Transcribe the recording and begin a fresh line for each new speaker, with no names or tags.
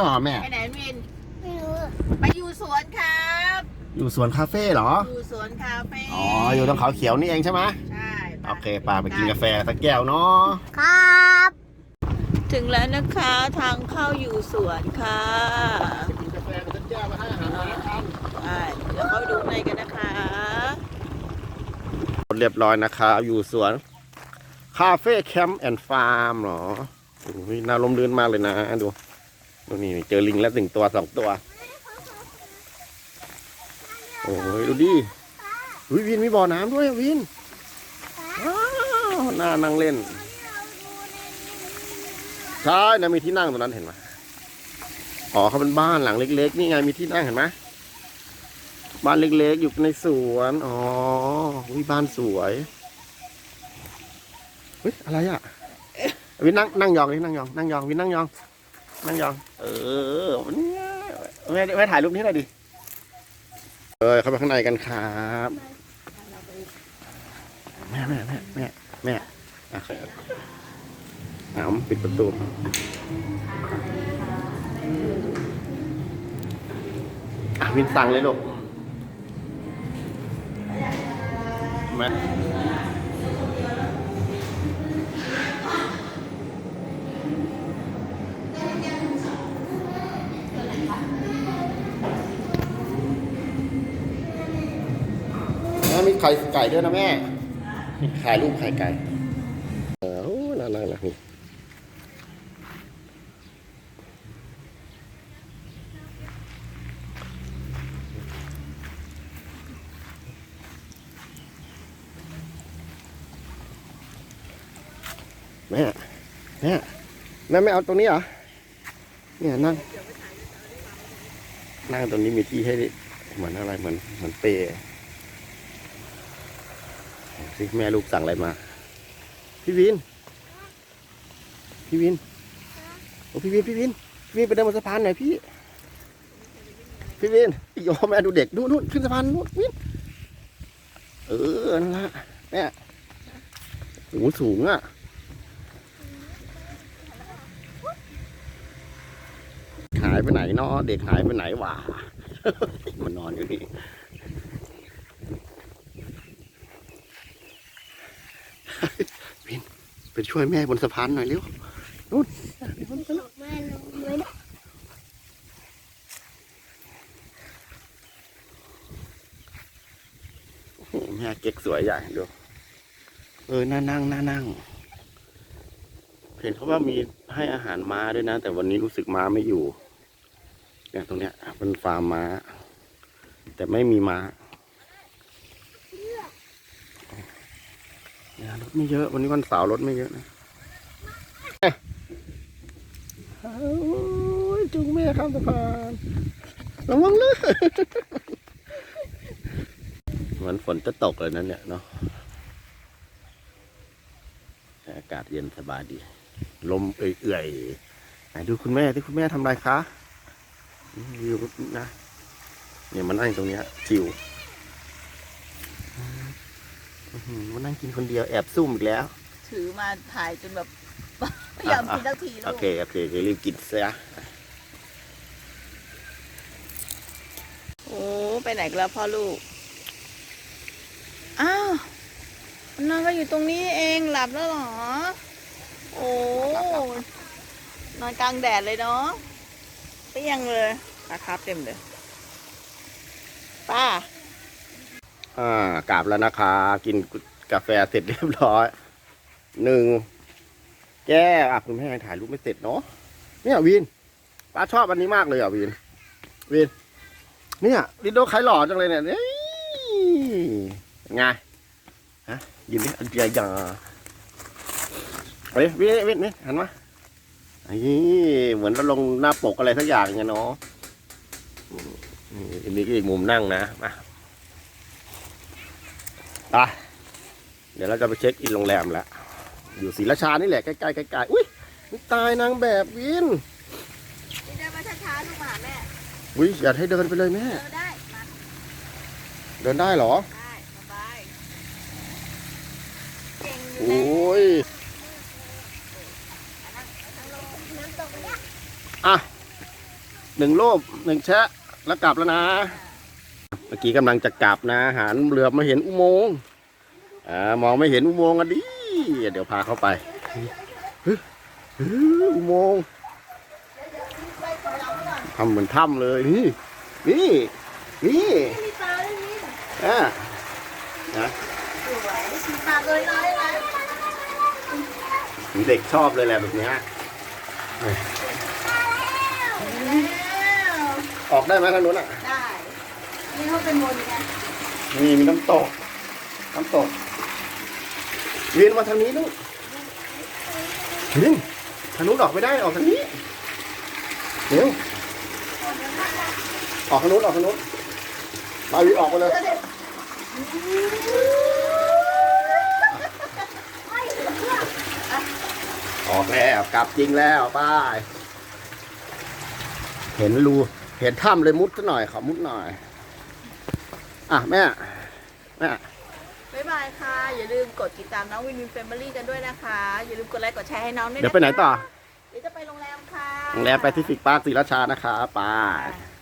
ต่อแม่
ไปไหนวิน
ไม่รู้
ไปอยู่สวนครับ
อยู่สวนคาเฟ่เหรอ
อยู่สวนคาเฟ่
อ๋อ อยู่ตรงเขาเขียวนี่เองใช่ไหม
ใช่
โอเคปาไปกินกาแฟสักแก้วเนาะ
ครับ
ถึงแล้วนะคะทางเข้าอยู่สวนค่ะ
กินกาแฟสักแก้วมาให้อาหารมาครับ
ไปเดี๋ยวเข้าไปดูข้างในกันนะคะ
เรียบร้อยนะครับอยู่สวนคาเฟ่แคมป์แอนด์ฟาร์มเหรอโอ้ยน่าลมลื่นมากเลยนะดู ดูนี่เจอลิงแล้วหนึ่งตัวสองตัว โอ้ยดูดิวิวินมีบ่อน้ำด้วยวินน่านั่งเล่นใช่นะมีที่นั่งตรงนั้นเห็นไหมอ๋อเขาเป็นบ้านหลังเล็ก ๆ นี่ไงมีที่นั่งเห็นไหมบ้านเล็ก ๆ อยู่ในสวน อ๋อวิบ้านสวยเฮ้ยอะไรอะวินนั่งนั่งยองดินั่งยองนั่งยองวินนั่งยอง นั่งยอง เออแม่แม่ถ่ายรูปนี้หน่อยดิ เออเข้าไปข้างในกันครับแม่แม่แม่แม่แม่อะเอาปิดประตูอะวินสั่งเลยลูกแม่ มีไข่ไก่ด้วยนะแม่ถ่ายรูปไข่ไก่เออน่ารักนะนี่แม่แม่แม่ไม่เอาตรงนี้เหรอ เนี่ยนั่ง นั่งตรงนี้มีที่ให้เหมือนอะไรเหมือนเหมือนเปรย์ สิแม่ลูกสั่งอะไรมา พี่วิน พี่วินโอ้พี่วิน พี่วิน พี่วินไปเดินบนสะพานหน่อยพี่ พี่วินโยแม่ดูเด็กดูนู่นขึ้นสะพานนู่นวิน เออนั่นละแม่โอ้สูงอะหายไปไหนเนาะเด็กหายไปไหนวะมันนอนอยู่นี่ ไปช่วยแม่บนสะพานหน่อยเร็วนู่น
แม่เก๊
กสวยใหญ่ดูเออน่านั่งน่านั่งเห็นเขาว่ามีให้อาหารม้าด้วยนะ แต่วันนี้รู้สึกม้าไม่อยู่เนี่ยตรงเนี้ยเป็นฟาร์มม้า แต่ไม่มีม้า เนี่ยรถไม่เยอะ วันนี้วันเสาร์รถไม่เยอะนะโอ้ยจุงแม่ข้ามสะพานระวังเลยเหมือนฝนจะตกเลยนั่นเนี่ยเนาะแต่อากาศเย็นสบายดี ลมเอื่อยๆไหนดูคุณแม่ที่คุณแม่ทำอะไรคะอืมอยู่นะเนี่ยมันนั่งตรงเนี้ยชิวอื้อหือ มันนั่งกินคนเดียวแอบซุ่มอีกแล้ว
ถือมาถ่ายจนแบบไม่ยอมกินสักทีลู
โอกเคโอเคเดี๋ยวรีบกินซะ
โอ้ไปไหนกันแล้วพ่อลูก อ้าวมันนอนก็อยู่ตรงนี้เองหลับแล้วเหรอ โอ้นอนกลางแดดเลยเนาะเปรี้ยงเลยปลาครับเต็มเลย ป้า
อ่ากลับแล้วนะคะ กินกาแฟเสร็จเรียบร้อยหนึ่งแก้อะคุณแม่ยังถ่ายรูปไม่เสร็จเนาะเนี่ยวินป้าชอบอันนี้มากเลยอะวินวินเนี่ยลิโดใครหล่อจังเลยเนี่ยไงฮะยินดิอันเดียยาเฮ้ยวินวินนี่หันมาไอ้เหมือนเราลงหน้าปกอะไรสักอย่างเงี้ยเนาะอันนี้ก็อีกมุมนั่งนะมา ไปเดี๋ยวเราจะไปเช็คอินโรงแรมแล้วอยู่ศรีราชานี่แหละใกล้ๆใกล้ๆอุ้ยนี่ตายนางแบบวิน
เดินมาช้าๆลูกหมาแม่
อุ้ยอย่าให้เดินไปเลยแม่
เดินได้มา
เดินได้เหรอ
ได้สบายเก่งอยู่
โอ
แล้้
ย
น้ำตกเนี่ย
อะหนึ่งรูปหนึ่งแชะแล้วกลับแล้วนะเมื่อกี้กำลังจะกลับนะหันเรือมาเห็นอุโมงค์อ่ามองไม่เห็นอุโมงค์อะดิเดี๋ยวพาเข้าไปฮึฮึอุโมงค์ทำเหมือนถ้ำเลยนี่นี่นี่
มีปลาด้วยนี่
อะนะ
สวยมีปลาเลยน้อยนะ
เด็กชอบเลยแหละแบบเนี้ย
แล้ว
ออกได้ไหมทางนู้นอะ
ได้ นี่เขาเป็นมนต์ไง
นี่มีน้ำตก น้ำตก เวียนมาทางนี้ลูกนี่ทางนู้นออกไม่ได้ออกทางนี้เร็วออกทางนู้นออกทางนู้นมาวีออกมาเลยออกแล้วกลับจริงแล้วไป้าย เห็นรู เห็นถ้ำเลยมุดซะหน่อยขอมุดหน่อย อะแม่แม่
บ๊ายบายค่ะ อย่าลืมกดติดตามน้องวินวินแฟมิลี่กันด้วยนะคะ อย่าลืมกดไลค์กดแชร์ให้น้องด้วย
เดี๋ยวไปไหนต่อ
เดี๋ยวจะไปโรงแรมค่ะ
โรงแรมแปซิฟิกปาร์คศรีราชานะคะไป
ค่ะ